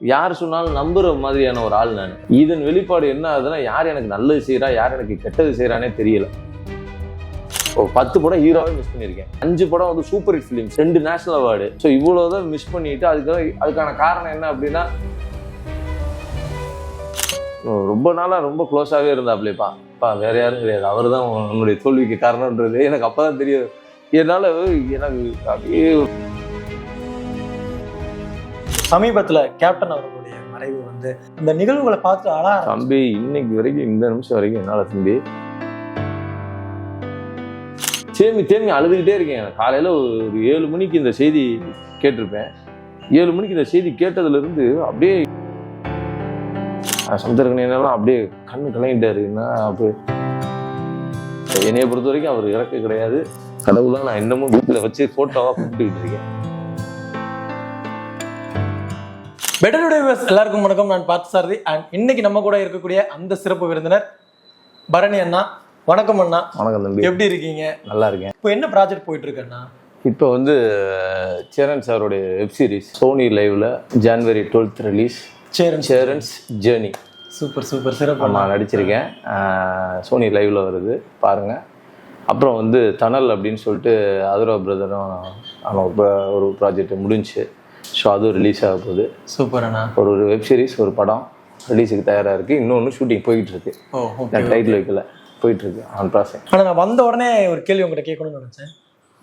யார் சொன்னாலும் நம்புகிற மாதிரியான ஒரு ஆள் நான். இதன் வெளிப்பாடு என்ன ஆகுதுன்னா யார் எனக்கு நல்லது செய்கிறா யார் எனக்கு கெட்டது செய்கிறானே தெரியல. பத்து படம் ஹீரோவே மிஸ் பண்ணியிருக்கேன். அஞ்சு படம் வந்து சூப்பர் ஹிட் ஃபிலிம்ஸ் ரெண்டு நேஷனல் அவார்டு ஸோ இவ்வளோதான் மிஸ் பண்ணிட்டு அதுக்காக அதுக்கான காரணம் என்ன அப்படின்னா ரொம்ப நாளாக ரொம்ப க்ளோஸாகவே இருந்தாப்லேப்பா. அப்பா வேற யாரும் கிடையாது. அவர் தான் உன்னுடைய தோல்விக்கு காரணம்ன்றது எனக்கு அப்போ தான் தெரியும். என்னால் எனக்கு அப்படியே சமீபத்துல கேப்டன் அவர்களுடைய மறைவு வந்து இந்த நிகழ்வுகளை பார்த்து அழ தம்பி இன்னைக்கு வரைக்கும் இந்த நிமிஷம் வரைக்கும் என்னால தம்பி தேம்பி தேம்பி அழுதுகிட்டே இருக்கேன். காலையில ஒரு ஏழு மணிக்கு இந்த செய்தி கேட்டிருப்பேன். ஏழு மணிக்கு இந்த செய்தி கேட்டதுல இருந்து அப்படியே சமுத்திரக்கணியெல்லாம் அப்படியே கண்ணு கலங்கிட்டாரு. என்ன அப்போ என்னைய பொறுத்த வரைக்கும் அவர் இறக்க கிடையாது. கடவுளா நான் இன்னமும் வீட்டில் வச்சு போட்டோவா கூப்பிட்டுக்கிட்டு இருக்கேன். பெட்டருடைய எல்லாருக்கும் வணக்கம். நான் பார்த்து சாரதி அண்ட் இன்னைக்கு நம்ம கூட இருக்கக்கூடிய அந்த சிறப்பு விருந்தினர் பரணி அண்ணா. வணக்கம் அண்ணா. வணக்கம் தம்பி. எப்படி இருக்கீங்க? நல்லா இருக்கேன். இப்போ என்ன ப்ராஜெக்ட் போயிட்டு இருக்கு அண்ணா? இப்போ வந்து சேரன் சாருடைய வெப் சீரிஸ் சோனி லைவ்ல ஜான்வரி டுவெல்த் ரிலீஸ் சரி சேரன்ஸ் ஜேர்னி சூப்பர் சூப்பர் சிறப்பு நான் நடிச்சிருக்கேன். சோனி லைவ்ல வருது. பாருங்க. அப்புறம் வந்து தனல் அப்படின்னு சொல்லிட்டு அதுரா பிரதரும் ஒரு ப்ராஜெக்ட் முடிஞ்சுச்சு ஸோ அதுவும் ரிலீஸ் ஆக போகுது சூப்பர் ஒரு ஒரு வெப் சீரிஸ் ஒரு படம் ரிலீஸுக்கு தயாராக இருக்குது இன்னொன்று ஷூட்டிங் போயிட்டு இருக்கு. நான் டைட்டில் வைக்கல. போயிட்டு இருக்கு. ஆன் ப்ராசஸ் ஆனா நான் வந்த உடனே ஒரு கேள்வி உங்ககிட்ட கேட்கணும்னு நினைச்சேன்.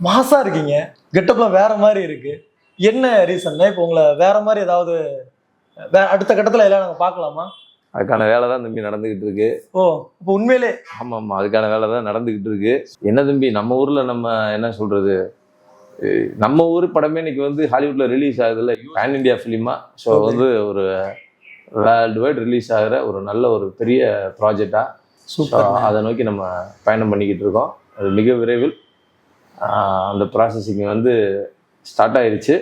மாசா இருக்கீங்க. கெட்டப்லாம் வேற மாதிரி இருக்கு. என்ன ரீசன்னா இப்போ உங்களை வேற மாதிரி ஏதாவது அடுத்த கட்டத்துல எல்லாம் நாங்க பார்க்கலாமா? அதுக்கான வேலை தான் தம்பி நடந்துகிட்டு இருக்கு. ஓ இப்போ உண்மையிலே ஆமாம் ஆமாம் அதுக்கான வேலை தான் நடந்துக்கிட்டு இருக்கு. என்ன தம்பி நம்ம ஊரில் நம்ம என்ன சொல்கிறது நம்ம ஊர் படமே இன்னைக்கு வந்து ஹாலிவுட்டில் ரிலீஸ் ஆகுதுல்ல பேன் இண்டியா ஃபிலிமா ஸோ. வந்து ஒரு வேர்ல்டு வைட் ரிலீஸ் ஆகிற ஒரு நல்ல ஒரு பெரிய ப்ராஜெக்டாக சூப்பர் அதை நோக்கி நம்ம பயணம் பண்ணிக்கிட்டு இருக்கோம். அது மிக விரைவில் அந்த ப்ராசஸிங் வந்து ஸ்டார்ட் ஆயிருச்சு.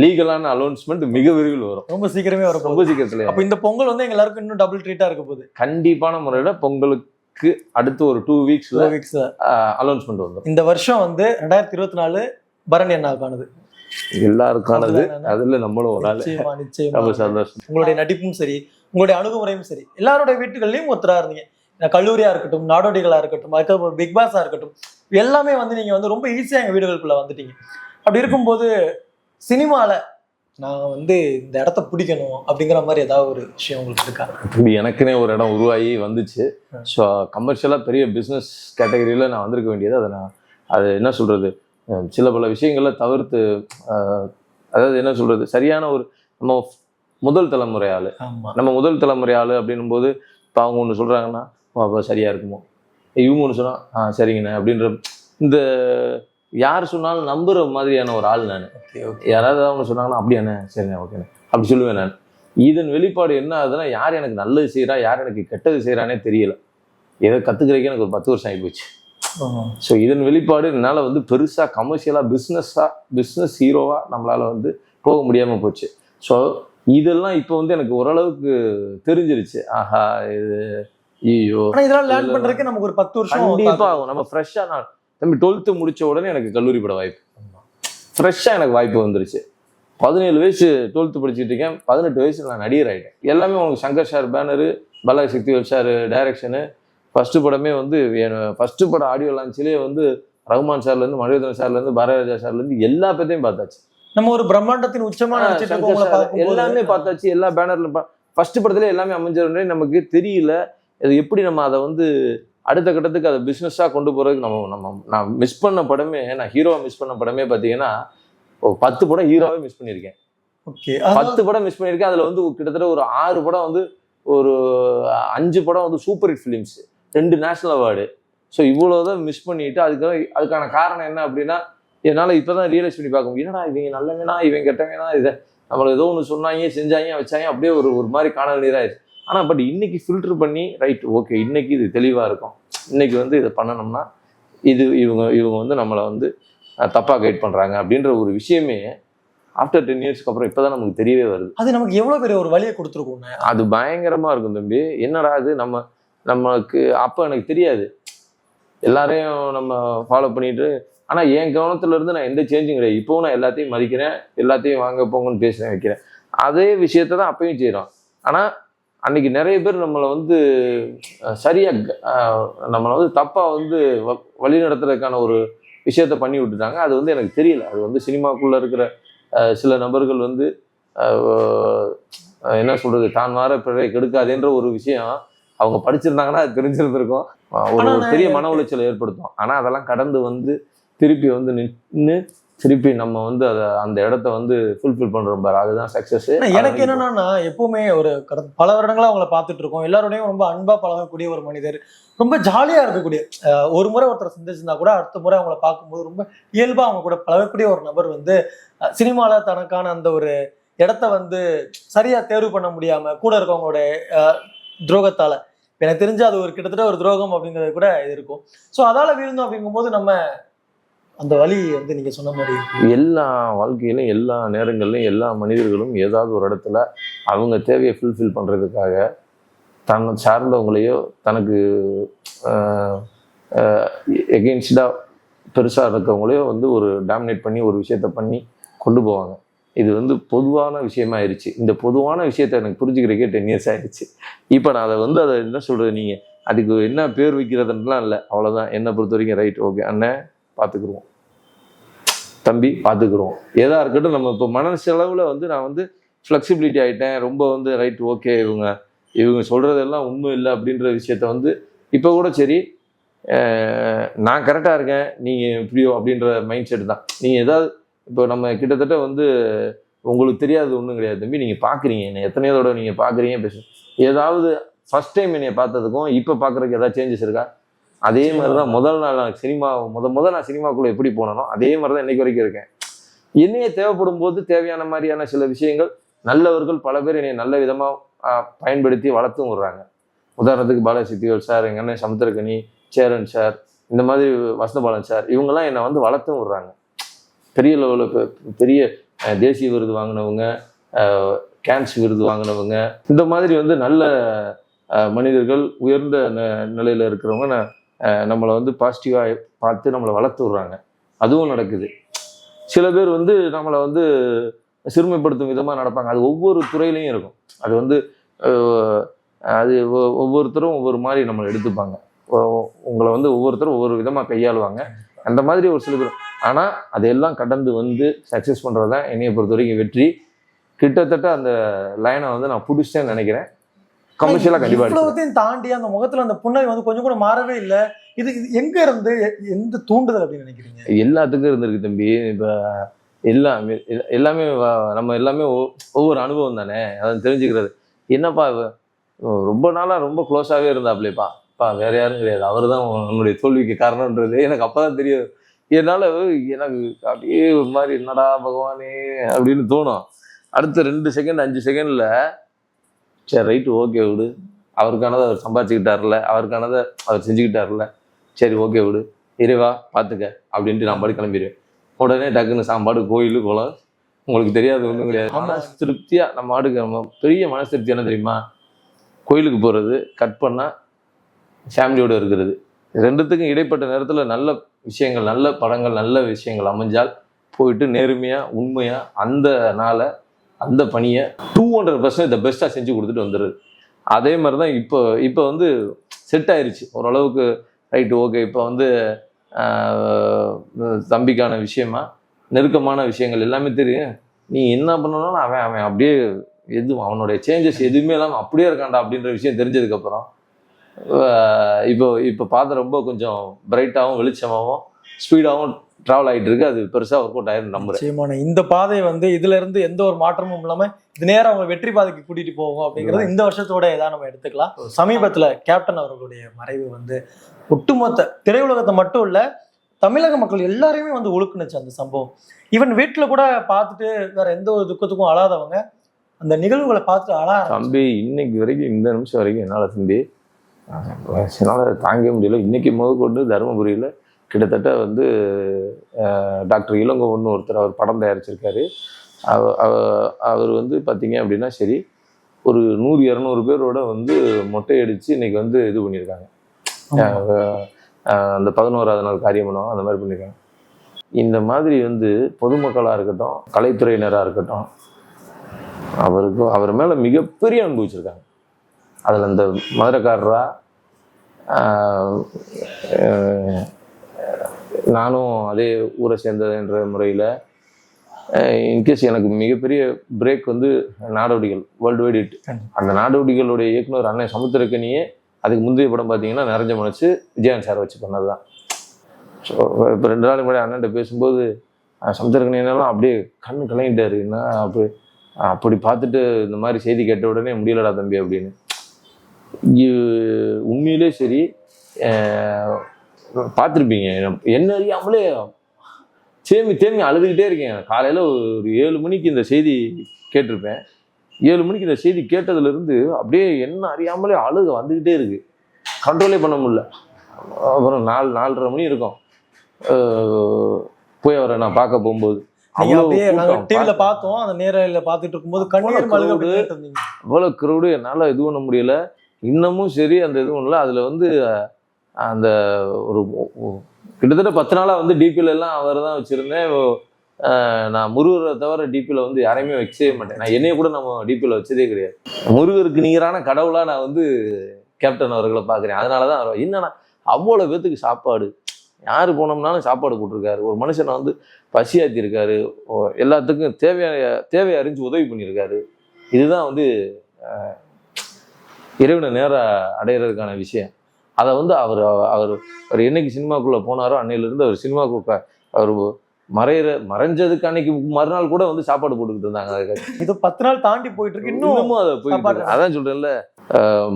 லீகலான அலௌன்ஸ்மெண்ட் மிக விரைவில் வரும். ரொம்ப சீக்கிரமே வர ரொம்ப சீக்கிரத்தில். அப்ப இந்த பொங்கல் வந்து எல்லாருக்கும் இன்னும் டபுள் ட்ரீட்டா இருக்க போகுது. கண்டிப்பான முறையில் பொங்கலுக்கு அடுத்து ஒரு டூ வீக்ஸில் Two weeks ல. அலௌன்ஸ்மெண்ட் வந்துடும் இந்த வருஷம் வந்து ரெண்டாயிரத்தி இருபத்தி நாலு பரணி அண்ணாவுக்கானது எல்லாருக்கானது? அதுல நம்மளும் ஒரு ஆளு. ரொம்ப சந்தோஷம். உங்களுடைய நடிப்பும் சரி உங்களுடைய அணுகுமுறையும் சரி எல்லாருடைய வீட்டுகள்லயும் ஒருத்தரா இருந்தீங்க. கல்லூரியா இருக்கட்டும் நாடோடிகளா இருக்கட்டும் அதுக்கப்புறம் பிக் பாஸா இருக்கட்டும் எல்லாமே வந்து நீங்க வந்து ரொம்ப ஈஸியா எங்க வீடுகளுக்குள்ள வந்துட்டீங்க. அப்படி இருக்கும்போது சினிமால நான் வந்து இந்த இடத்த பிடிக்கணும் அப்படிங்கிற மாதிரி ஏதாவது ஒரு விஷயம் உங்களுக்கு இருக்கா? இப்படி எனக்குனே ஒரு இடம் உருவாகி வந்துச்சு. ஸோ கமர்ஷியலாக பெரிய பிஸ்னஸ் கேட்டகரியில் நான் வந்திருக்க வேண்டியது அதை நான் அது என்ன சொல்றது? அஹ் சில பல விஷயங்களை தவிர்த்து அதாவது என்ன சொல்றது? சரியான ஒரு நம்ம முதல் தலைமுறை ஆளு நம்ம முதல் தலைமுறை ஆளு அப்படின்னும் போது இப்போ அவங்க ஒன்று சொல்றாங்கன்னா "ஓ, அப்போ சரியா இருக்குமோ? இவங்க ஒன்று சொன்னா ஆ சரிங்கண்ணே. அப்படின்ற இந்த யார் சொன்னாலும் நம்புற மாதிரியான ஒரு ஆள் நான். யாராவது அவங்க சொன்னாங்கன்னா அப்படியாண்ணே சரிண்ணே ஓகேண்ணே அப்படி சொல்லுவேன் நான். இதன் வெளிப்பாடு என்ன ஆகுதுன்னா யார் எனக்கு நல்லது செய்றா யார் எனக்கு கெட்டது செய்றானே தெரியல. ஏதோ கத்துக்கிறதுக்கு எனக்கு ஒரு பத்து வருஷம் ஆகி போச்சு ஸோ இதன் வெளிப்பாடு என்னால் வந்து பெருசாக கமர்ஷியலாக பிஸ்னஸாக பிஸ்னஸ் ஹீரோவாக நம்மளால் வந்து போக முடியாமல் போச்சு. ஸோ இதெல்லாம் இப்போ வந்து எனக்கு ஓரளவுக்கு தெரிஞ்சிருச்சு. ஆஹா இது ஐயோ. இதெல்லாம் லேர்ன் பண்றதுக்கு நமக்கு ஒரு பத்து வருஷம் கண்டிப்பா தாக்கும். ஆகும். நம்ம ஃப்ரெஷ்ஷாக நான் தம்பி டுவெல்த்து முடிச்ச உடனே எனக்கு கல்லூரி பட வாய்ப்பு. ஃப்ரெஷ்ஷாக எனக்கு வாய்ப்பு வந்துருச்சு. பதினேழு வயசு டுவெல்த்து படிச்சுட்டு இருக்கேன். பதினெட்டு வயசுல நான் நடிகர் ஆகிட்டேன் எல்லாமே உங்களுக்கு Shankar sir banner Balaji Sakthivel sir direction first படமே வந்து ஃபர்ஸ்ட் படம் ஆடியோ லான்ச்சிலே வந்து ரகுமான் சார்லேருந்து மணிவர்தன் சார்லேருந்து பாரதிராஜா சார்லேருந்து எல்லா பேர்த்தையும் பார்த்தாச்சு. நம்ம ஒரு பிரம்மாண்டத்தின் உச்சமான எல்லாமே பார்த்தாச்சு. எல்லா பேனர்ல ஃபர்ஸ்ட் படத்துல எல்லாமே அமைஞ்சிருந்தே நமக்கு தெரியல. எப்படி நம்ம அதை வந்து அடுத்த கட்டத்துக்கு அதை பிஸ்னஸாக கொண்டு போறதுக்கு நம்ம நம்ம நான் மிஸ் பண்ண படமே நான் ஹீரோவை மிஸ் பண்ண படமே பார்த்தீங்கன்னா பத்து படம் ஹீரோவே மிஸ் பண்ணியிருக்கேன். ஓகே பத்து படம் மிஸ் பண்ணியிருக்கேன். அதில் வந்து கிட்டத்தட்ட ஒரு ஆறு படம் வந்து ஒரு அஞ்சு படம் வந்து சூப்பர் ஹிட் ஃபிலிம்ஸ் ரெண்டு நேஷனல் அவார்டு ஸோ இவ்வளோதான் மிஸ் பண்ணிட்டு அதுக்காக அதுக்கான காரணம் என்ன அப்படின்னா என்னால் இப்போ தான் ரியலைஸ் பண்ணி பார்க்க முடியும். என்னடா இவங்க நல்லவனா இவங்க கெட்டவனா இதை நம்மளுக்கு ஏதோ ஒன்று சொன்னாங்க செஞ்சாங்க வச்சாங்க அப்படியே ஒரு ஒரு மாதிரி காணல் நீராயிருச்சு. ஆனால் பட் இன்னைக்கு ஃபில்டர் பண்ணி ரைட் ஓகே இன்னைக்கு இது தெளிவாக இருக்கும். இன்னைக்கு வந்து இதை பண்ணணும்னா இது இவங்க இவங்க வந்து நம்மளை வந்து தப்பாக கைட் பண்ணுறாங்க அப்படின்ற ஒரு விஷயமே ஆஃப்டர் டென் இயர்ஸ்க்கு அப்புறம் இப்போ தான் நமக்கு தெரியவே வருது. அது நமக்கு எவ்வளவு பெரிய ஒரு வழியை கொடுத்துருக்கோங்க அது பயங்கரமா இருக்கும் தம்பி. என்னடா இது? நம்ம நமக்கு அப்போ எனக்கு தெரியாது. எல்லாரையும் நம்ம ஃபாலோ பண்ணிட்டு ஆனா என் கவனத்துல இருந்து நான் எந்த சேஞ்சும் கிடையாது. இப்போவும் நான் எல்லாத்தையும் மதிக்கிறேன் எல்லாத்தையும் வாங்க போங்கன்னு பேசுறேன் வைக்கிறேன். அதே விஷயத்தை தான் அப்பயும் செய்கிறோம் ஆனால் அன்னைக்கு நிறைய பேர் நம்மளை வந்து அஹ், சரியா அஹ், நம்மளை வந்து தப்பாக வந்து வ- வழி நடத்துறதுக்கான ஒரு விஷயத்த பண்ணி விட்டுட்டாங்க. அது வந்து எனக்கு தெரியல. அது வந்து சினிமாக்குள்ளே இருக்கிற சில நபர்கள் வந்து என்ன சொல்றது தான் வார பிழை கெடுக்காதேன்ற ஒரு விஷயம் அவங்க படிச்சிருந்தாங்கன்னா அது தெரிஞ்சிருந்திருக்கும். ஒரு பெரிய மன உளைச்சலை ஏற்படுத்தும். ஆனால் அதெல்லாம் கடந்து வந்து திருப்பி வந்து நின்று திருப்பி நம்ம வந்து அதை அந்த இடத்த வந்து ஃபுல்ஃபில் பண்றோம் பாரு. அதுதான் சக்சஸ் ஆனா எனக்கு என்னன்னா எப்பவுமே ஒரு பல வருடங்களா அவங்கள பார்த்துட்டு இருக்கோம் எல்லாரோடையும் ரொம்ப அன்பா பழகக்கூடிய ஒரு மனிதர். ரொம்ப ஜாலியா இருக்கக்கூடிய ஒரு முறை ஒருத்தர் சந்திச்சிருந்தா கூட அடுத்த முறை அவங்கள பார்க்கும்போது ரொம்ப இயல்பா அவங்க கூட பழகக்கூடிய ஒரு நபர் வந்து அஹ், சினிமால தனக்கான அந்த ஒரு இடத்த வந்து சரியா தேர்வு பண்ண முடியாம கூட இருக்கவங்களோட துரோகத்தால. எனக்கு தெரிஞ்சு அது ஒரு கிட்டத்தட்ட ஒரு துரோகம் அப்படிங்கிறது கூட இது இருக்கும். ஸோ அதால வீழ்ந்தோம் அப்படிங்கும்போது நம்ம அந்த வழி வந்து நீங்க சொன்ன மாதிரி எல்லா வாழ்க்கையிலும் எல்லா நேரங்களிலும் எல்லா மனிதர்களும் ஏதாவது ஒரு இடத்துல அவங்க தேவையை ஃபுல்ஃபில் பண்றதுக்காக தன் சார்ந்தவங்களையோ தனக்கு எகெயின்ஸ்டாக பெருசாக இருக்கவங்களையோ வந்து ஒரு டாமினேட் பண்ணி ஒரு விஷயத்த பண்ணி கொண்டு போவாங்க. இது வந்து பொதுவான விஷயமா ஆயிடுச்சு இந்த பொதுவான விஷயத்த எனக்கு புரிஞ்சுக்கிறக்கே டென் இயர்ஸ் ஆயிடுச்சு இப்போ நான் அதை வந்து அதை என்ன சொல்றது நீங்க? அதுக்கு என்ன பேர் வைக்கிறதுலாம் இல்லை. அவ்வளோதான் என்னை பொறுத்த வரைக்கும் ரைட் ஓகே அண்ணன் பார்த்துக்குருவோம். தம்பி பார்த்துக்குருவோம். எதாக இருக்கட்டும் நம்ம இப்போ மனசளவில் வந்து நான் வந்து ஃப்ளெக்சிபிலிட்டி ஆகிட்டேன் ரொம்ப வந்து ரைட் ஓகே இவங்க இவங்க சொல்கிறதெல்லாம் உண்மை இல்லை அப்படின்ற விஷயத்த வந்து இப்போ கூட சரி நான் கரெக்டாக இருக்கேன் நீங்கள் எப்படியோ அப்படின்ற மைண்ட் செட் தான். நீங்கள் ஏதாவது இப்போ நம்ம கிட்டத்தட்ட வந்து உங்களுக்கு தெரியாது ஒன்றும் கிடையாது தம்பி நீங்கள் பார்க்குறீங்க என்னை எத்தனையோ தடவை நீங்கள் பார்க்குறீங்க பேச ஏதாவது ஃபர்ஸ்ட் டைம் என்னை பார்த்ததுக்கும் இப்போ பார்க்குறதுக்கு ஏதாவது சேஞ்சஸ் இருக்கா? அதே மாதிரி தான் முதல் நாள் நான் சினிமா முத முத நான் சினிமாக்குள்ளே எப்படி போனனோ அதே மாதிரி தான் இன்னைக்கு வரைக்கும் இருக்கேன். என்னையே தேவைப்படும் போது தேவையான மாதிரியான சில விஷயங்கள் நல்லவர்கள் பல பேர் என்னை நல்ல விதமாக பயன்படுத்தி வளர்த்தும் விடுறாங்க உதாரணத்துக்கு பாலசித்திகள் சார் எங்கள் அண்ணன் சமுத்திரகனி சேரன் சார் இந்த மாதிரி வசந்தபாலன் சார் இவங்கெல்லாம் என்னை வந்து வளர்த்தும் விடுறாங்க பெரிய லெவலில் பெரிய தேசிய விருது வாங்கினவங்க கேன்ஸ் விருது வாங்கினவங்க இந்த மாதிரி வந்து நல்ல மனிதர்கள் உயர்ந்த ந- இருக்கிறவங்க நான் நம்மளை வந்து பாசிட்டிவாக பார்த்து நம்மளை வளர்த்து விடுறாங்க. அதுவும் நடக்குது. சில பேர் வந்து நம்மளை வந்து சிறுமைப்படுத்தும் விதமாக நடப்பாங்க. அது ஒவ்வொரு துறையிலையும் இருக்கும். அது வந்து அது ஒவ்வொருத்தரும் ஒவ்வொரு மாதிரி நம்மளை எடுத்துப்பாங்க. உங்களை வந்து ஒவ்வொருத்தரும் ஒவ்வொரு விதமாக கையாளுவாங்க. அந்த மாதிரி ஒரு சில பேர் ஆனால் அதையெல்லாம் கடந்து வந்து சக்ஸஸ் பண்ணுறது தான் என்னையை பொறுத்த வரைக்கும் வெற்றி. கிட்டத்தட்ட அந்த லைனை வந்து நான் பிடிச்சிட்டேன்னு நினைக்கிறேன். கமர்ஷியலாக கண்டிப்பாக அடிச்சிருவேன். இவ்வளவுத்தையும் தாண்டி அந்த முகத்துல அந்த புன்னகை வந்து கொஞ்சம் கூட மாறவே இல்ல. இது எங்க இருந்து எந்த தூண்டுதல் அப்படின்னு நினைக்கிறீங்க? எல்லாத்துக்கும் இருந்திருக்கு தம்பி. இப்போ எல்லாமே எல்- எல்லாமே நம்ம எல்லாமே ஒவ்வொரு அனுபவம் தானே? அதை தெரிஞ்சுக்கிறது. என்னப்பா ரொம்ப நாளா ரொம்ப க்ளோஸாகவே இருந்தாப்லேப்பா. பா வேற யாரும் கிடையாது. அவர் தான் நம்மளுடைய தோல்விக்கு காரணம்ன்றது எனக்கு அப்பதான் தெரியும். என்னால் எனக்கு அப்படியே ஒரு மாதிரி என்னடா பகவானே? அப்படின்னு தோணும். அடுத்த ரெண்டு செகண்ட் அஞ்சு செகண்ட்ல சரி ரைட்டு ஓகே விடு. அவருக்கானதை அவர் சம்பாதிச்சுக்கிட்டாருல அவருக்கானதை அவர் செஞ்சுக்கிட்டாருல சரி ஓகே விடு. இறைவா பார்த்துக்க அப்படின்ட்டு நான் பாட்டு கிளம்பிடுவேன். உடனே டக்குன்னு சாம்பாடு கோயில் குளம் உங்களுக்கு தெரியாது ஒன்றும் கிடையாது. மனசு திருப்தியா நம்ம மாட்டுக்கு நம்ம பெரிய மனசு திருப்தி என்ன தெரியுமா? கோயிலுக்கு போறது கட் பண்ணா ஃபேமிலியோட இருக்கிறது. ரெண்டுத்துக்கும் இடைப்பட்ட நேரத்துல நல்ல விஷயங்கள் நல்ல படங்கள் நல்ல விஷயங்கள் அமைஞ்சால் போயிட்டு நேர்மையா உண்மையா அந்த நாளை அந்த பணியை டூ ஹண்ட்ரட் பர்சன்ட் த பெஸ்ட்டாக செஞ்சு கொடுத்துட்டு வந்துடுது. அதே மாதிரி தான் இப்போ இப்போ வந்து செட் ஆயிடுச்சு ஓரளவுக்கு ரைட்டு ஓகே இப்போ வந்து தம்பிக்கான விஷயமா நெருக்கமான விஷயங்கள் எல்லாமே தெரியும். நீ என்ன பண்ணணும்னா அவன் அவன் அப்படியே எதுவும் அவனுடைய சேஞ்சஸ் எதுவுமே இல்லாமல் அப்படியே இருக்கான்டா அப்படின்ற விஷயம் தெரிஞ்சதுக்கப்புறம் இப்போ இப்போ பார்த்து ரொம்ப கொஞ்சம் பிரைட்டாகவும் வெளிச்சமாகவும் ஸ்பீடாகவும் ட்ராவல் ஆகிட்டு இருக்கு. அது பெருசாக ஒர்க் அவுட் ஆயிரும் நம்புறேன். நிச்சயமான. இந்த பாதை வந்து இதுல இருந்து எந்த ஒரு மாற்றமும் இல்லாம இது நேரா அவங்க வெற்றி பாதைக்கு கூட்டிட்டு போகும் அப்படிங்கறது இந்த வருஷத்தோட இதா நம்ம எடுத்துக்கலாம். சமீபத்துல கேப்டன் அவர்களுடைய மறைவு வந்து ஒட்டுமொத்த திரையுலகத்தை மட்டும் இல்ல தமிழக மக்கள் எல்லாரையுமே வந்து உழுக்குனுச்சு அந்த சம்பவம். ஈவன் வீட்டுல கூட பார்த்துட்டு வேற எந்த ஒரு துக்கத்துக்கும் அழாதவங்க அந்த நிகழ்வுகளை பார்த்துட்டு அழ. தம்பி இன்னைக்கு வரைக்கும் இந்த நிமிஷம் வரைக்கும் என்னால் தம்பி என்னால் தாங்க முடியல. இன்னைக்கு முதற்கொண்டு தருமபுரியில் கிட்டத்தட்ட வந்து டாக்டர் இளங்கோவன் ஒருத்தர் அவர் படம் தயாரிச்சிருக்காரு. அவ- அவ- அவர் வந்து பார்த்தீங்க அப்படின்னா சரி ஒரு நூறு இரநூறு பேரோட வந்து மொட்டை அடித்து இன்னைக்கு வந்து இது பண்ணியிருக்காங்க அந்த பதினோராவது நாள் காரியம் பண்ணுவாங்க அந்த மாதிரி பண்ணியிருக்காங்க இந்த மாதிரி வந்து பொதுமக்களாக இருக்கட்டும் கலைத்துறையினராக இருக்கட்டும் அவருக்கு அவர் மேல மிகப்பெரிய அன்பு வச்சிருக்காங்க. அதுல இந்த மதுரைக்காரரா நானும் அதே ஊரை சேர்ந்தது என்ற முறையில் இன்கேஸ் எனக்கு மிகப்பெரிய பிரேக் வந்து நாடோடிகள் வேர்ல்டு வைட் ஹிட் அந்த நாடோடிகளுடைய இயக்குனர் அண்ணன் சமுத்திரக்கனியே அதுக்கு முந்தைய படம் பார்த்தீங்கன்னா நிறைஞ்ச மனசு விஜயன் சார் வச்சு பண்ணது தான் ஸோ இப்போ ரெண்டு நாளைக்கு முன்னாடி அண்ணன்ட்ட பேசும்போது சமுத்திரக்கனியெல்லாம் அப்படியே கண்ணு கலங்கிட்டாரு. என்ன அப்படி அப்படி பார்த்துட்டு இந்த மாதிரி செய்தி கேட்ட உடனே முடியலடா தம்பி அப்படின்னு. உண்மையிலே சரி பார்த்திருப்பீங்க. என்ன அறியாமலே தேம்பி தேம்பி அழுதுகிட்டே இருக்கேன். காலையில் ஒரு ஏழு மணிக்கு இந்த செய்தி கேட்டிருப்பேன். ஏழு மணிக்கு இந்த செய்தி கேட்டதுலேருந்து அப்படியே என்ன அறியாமலே அழுக வந்துக்கிட்டே இருக்கு. கண்ட்ரோலே பண்ண முடியல. அப்புறம் நாலு நாலரை மணி இருக்கும். போய் அவரை நான் பார்க்க போகும்போது. டிவில பார்த்தோம். அந்த நேரில் பார்த்துட்டு இருக்கும்போது கண்ணீர் அவ்வளோ க்ரௌடு என்னால் இது பண்ண முடியல. இன்னமும் சரி அந்த இதுவும் இல்லை அதில் வந்து அந்த ஒரு கிட்டத்தட்ட பத்து நாளாக வந்து டிபியில் எல்லாம் அவர் தான் வச்சுருந்தேன். நான் முருகரை தவிர டிபியில் வந்து யாரையுமே வச்சே மாட்டேன். நான் என்னைய கூட நம்ம டிபியில் வச்சதே கிடையாது. முருகருக்கு நிகரான கடவுளாக நான் வந்து கேப்டன் அவர்களை பார்க்குறேன். அதனால தான் அவர் என்னன்னா அவ்வளோ பேத்துக்கு சாப்பாடு. யார் போனோம்னாலும் சாப்பாடு போட்டிருக்காரு. ஒரு மனுஷனை வந்து பசியாத்திருக்காரு. எல்லாத்துக்கும் தேவையான தேவையை அறிஞ்சு உதவி பண்ணியிருக்காரு. இதுதான் வந்து இறைவனை நேராக அடையிறதுக்கான விஷயம். அதை வந்து அவர் அவர் அவர் என்னைக்கு சினிமாக்குள்ளே போனாரோ அன்னையிலேருந்து அவர் சினிமாக்குள்ள அவர் மறையிற மறைஞ்சதுக்கு அன்னைக்கு மறுநாள் கூட வந்து சாப்பாடு போட்டுக்கிட்டு இருந்தாங்க அதுக்கு இது பத்து நாள் தாண்டி போயிட்டு இருக்கு இன்னும் இன்னமும் அதை போயிட்டு. அதான் சொல்றேன்ல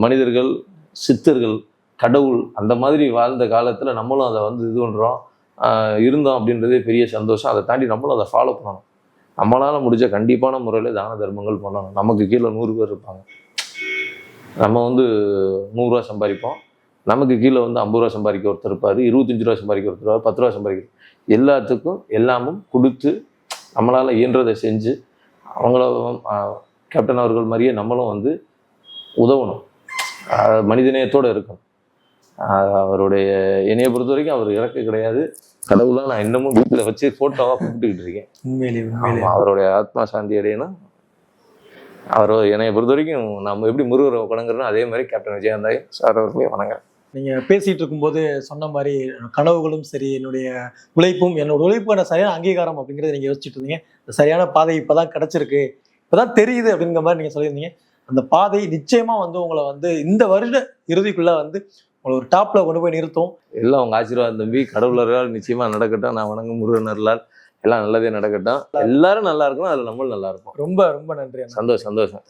மனிதர்கள் சித்தர்கள் கடவுள் அந்த மாதிரி வாழ்ந்த காலத்துல நம்மளும் அதை வந்து இது பண்றோம். ஆஹ், இருந்தோம் அப்படின்றதே பெரிய சந்தோஷம். அதை தாண்டி நம்மளும் அதை ஃபாலோ பண்ணணும். நம்மளால முடிஞ்ச கண்டிப்பான முறையில தான தர்மங்கள் பண்ணணும். நமக்கு கீழே நூறு பேர் இருப்பாங்க. நம்ம வந்து நூறுரூவா சம்பாதிப்போம். நமக்கு கீழே வந்து ஐம்பது ரூபா சம்பாதிக்க ஒருத்தர் இருப்பார் இருபத்தஞ்சு ரூபா சம்பாதிக்க ஒருத்தர் பத்து ரூபா சம்பாதிக்க எல்லாத்துக்கும் எல்லாமும் கொடுத்து நம்மளால் இயன்றதை செஞ்சு அவங்கள கேப்டன் அவர்கள் மாதிரியே நம்மளும் வந்து உதவணும். மனிதநேயத்தோடு இருக்கணும். ஆஹ், அவருடைய என்னைய பொறுத்த வரைக்கும் அவர் இறக்க கிடையாது. கடவுளாக நான் இன்னமும் வீட்டில் வச்சு ஃபோட்டோவாக கும்பிட்டுக்கிட்டு இருக்கேன். உண்மையிலேயே உண்மையிலேயே. ஆமா, அவருடைய ஆத்மா சாந்தி அடையணும். அவர் என்னைய பொறுத்த வரைக்கும் நம்ம எப்படி முருகரை வணங்குறோம் அதே மாதிரி கேப்டன் விஜயகாந்தாய் சார் அவர்களையும் வணங்குறேன். நீங்க பேசிட்டு இருக்கும்போது சொன்ன மாதிரி கனவுகளும் சரி என்னுடைய உழைப்பும் என்னோட உழைப்புக்கான சரியான அங்கீகாரம் அப்படிங்கறத நீங்க யோசிச்சுட்டு இருந்தீங்க இந்த சரியான பாதை இப்பதான் கிடைச்சிருக்கு. இப்பதான் தெரியுது அப்படிங்கிற மாதிரி நீங்க சொல்லியிருந்தீங்க. அந்த பாதை நிச்சயமா வந்து உங்களை வந்து இந்த வருட இறுதிக்குள்ள வந்து உங்களை ஒரு டாப்ல கொண்டு போய் நிறுத்தும். எல்லாம் உங்க ஆசீர்வாதம் தம்பி. கடவுளர்களால் நிச்சயமா நடக்கட்டும். நான் வணங்கும் முருகனர்களால் எல்லாம் நல்லதே நடக்கட்டும். எல்லாரும் நல்லா இருக்கணும் அதுல நம்மளும் நல்லா இருப்போம். ரொம்ப ரொம்ப நன்றி. சந்தோஷம் சந்தோஷம்.